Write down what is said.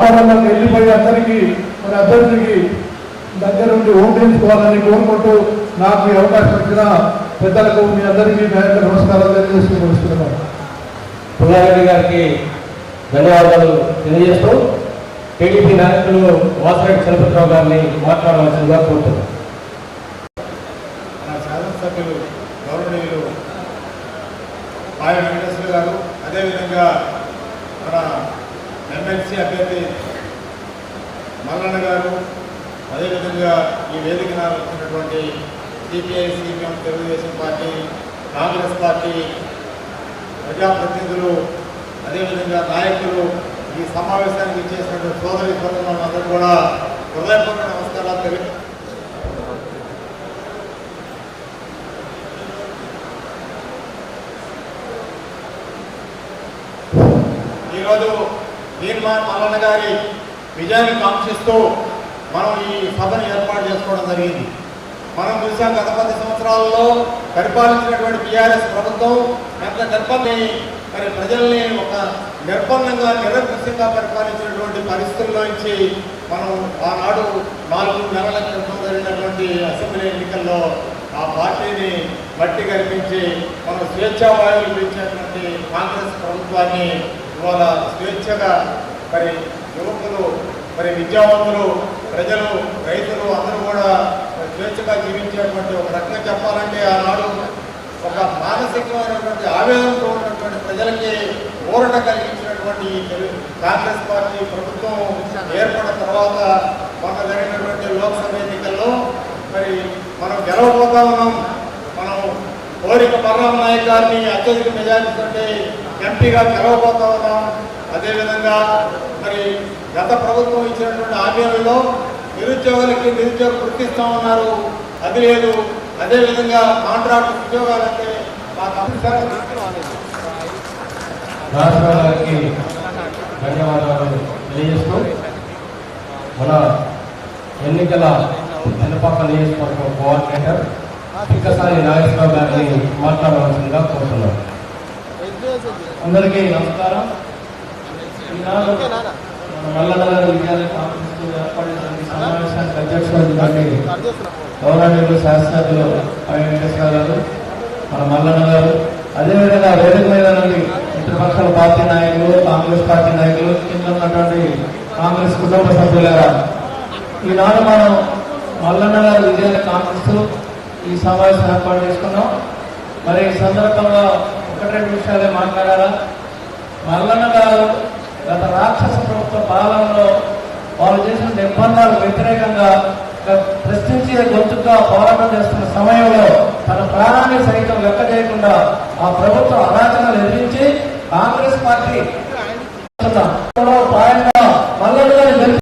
వాళ్ళకి వెళ్ళిపోయి అందరికీ మన అభ్యర్థికి దగ్గర నుండి ఓటేసుకోవాలని కోరుకుంటూ నాకు ఈ అవకాశం ఇచ్చిన పెద్దలకు మీ అందరికీ నా యొక్క నమస్కారాలు తెలియజేస్తూ వస్తున్నాను పుల్లారెడ్డి గారికి ధన్యవాదాలు తెలియజేస్తూ టీడీపీ నాయకులు వాసిరెడ్డి చలపతిరావు గారిని మాట్లాడవలసిందిగా కోరుతున్నాను. శాసనసభ్యులు గౌరవనీయులు పాయ వెంకటేశ్వర గారు అదేవిధంగా మన ఎమ్మెల్సీ అభ్యర్థి మల్లన్న గారు అదేవిధంగా ఈ వేదిక మీద వచ్చినటువంటి CPI CPM Telugu Desam party Congress party ప్రజాప్రతినిధులు అదేవిధంగా నాయకులు ఈ సమావేశానికి చేసినటువంటి సోదరి అందరూ కూడా హృదయపూర్వక నమస్కారాలు తెలియ ఈరోజు తీర్మాన్ మల్లన్న గారి విజయాన్ని కాంక్షిస్తూ మనం ఈ సభను ఏర్పాటు చేసుకోవడం జరిగింది. మనం చూసాం గత పది సంవత్సరాలలో పరిపాలించినటువంటి బీఆర్ఎస్ ప్రభుత్వం ఎంత నిర్బంధి మరి ప్రజల్ని ఒక నిర్బంధంగా నిరంకుశంగా పరిపాలించినటువంటి పరిస్థితుల్లోంచి మనం ఆనాడు నాలుగు నెలల క్రితం జరిగినటువంటి అసెంబ్లీ ఎన్నికల్లో ఆ పార్టీని మట్టి కల్పించి మనం స్వేచ్ఛా వాయువులు కాంగ్రెస్ ప్రభుత్వాన్ని ఇవాళ స్వేచ్ఛగా మరి యువకులు మరి విద్యావంతులు ప్రజలు రైతులు అందరూ కూడా స్వేచ్ఛగా జీవించేటువంటి ఒక రకంగా చెప్పాలంటే ఆనాడు ఒక మానసికమైనటువంటి ఆవేదనతో ఉన్నటువంటి ప్రజలకి ఊరట కలిగించినటువంటి కాంగ్రెస్ పార్టీ ప్రభుత్వం ఏర్పడిన తర్వాత మొన్న జరిగినటువంటి లోక్సభ ఎన్నికల్లో మరి మనం గెలవబోతా ఉన్నాం. మనం కోరిక బలరాం నాయక్ గారిని అత్యధిక మెజారిటీ ఎంపీగా గెలవబోతా ఉన్నాం అదేవిధంగా మరి గత ప్రభుత్వం ఇచ్చినటువంటి హామీలలో నిరుద్యోగులకి నిరుద్యోగ గుర్తిస్తా ఉన్నారు అది లేదు. అదేవిధంగా కాంట్రాక్ట్ ఉద్యోగాలంటే మాకు అభిప్రాయం ధన్యవాదాలు తెలియజేస్తూ మన ఎన్నికల వెనుపాక నియోజకవర్గం కోఆర్డినేటర్ పిక్కసాని నాగేశ్వరరావు గారిని మాట్లాడవలసిందిగా కోరుతున్నాను అందరికీ నమస్కారం. ఈనాడు మన విద్యాలయ ఏర్పాటు సమావేశానికి అధ్యక్షుడు గౌరవనీయులు శాసనసభ్యులు పై వెంకటేశ్వర గారు మన మల్లన్న గారు అదేవిధంగా వేదిక మీద నుండి ఇతరపక్షాల పార్టీ నాయకులు కాంగ్రెస్ పార్టీ నాయకులు కింద ఉన్నటువంటి కాంగ్రెస్ కుటుంబ సభ్యులారా ఈనాడు మనం మల్లన్న గారు విజయాలయ కాంగ్రెస్ ఈ సమావేశం ఏర్పాటు చేసుకున్నాం. మరి ఈ సందర్భంగా ఒకటి రెండు విషయాలే మాట్లాడాలా? మల్లన్న గారు గత రాక్షస ప్రభుత్వ పాలనలో వాళ్ళు చేసిన నిర్బంధాలకు వ్యతిరేకంగా ప్రశ్నించే గొంతుగా పోరాటం చేస్తున్న సమయంలో తన ప్రాణాన్ని సైతం లెక్క చేయకుండా ఆ ప్రభుత్వ అరాచనలు ఎదిరించి కాంగ్రెస్ పార్టీ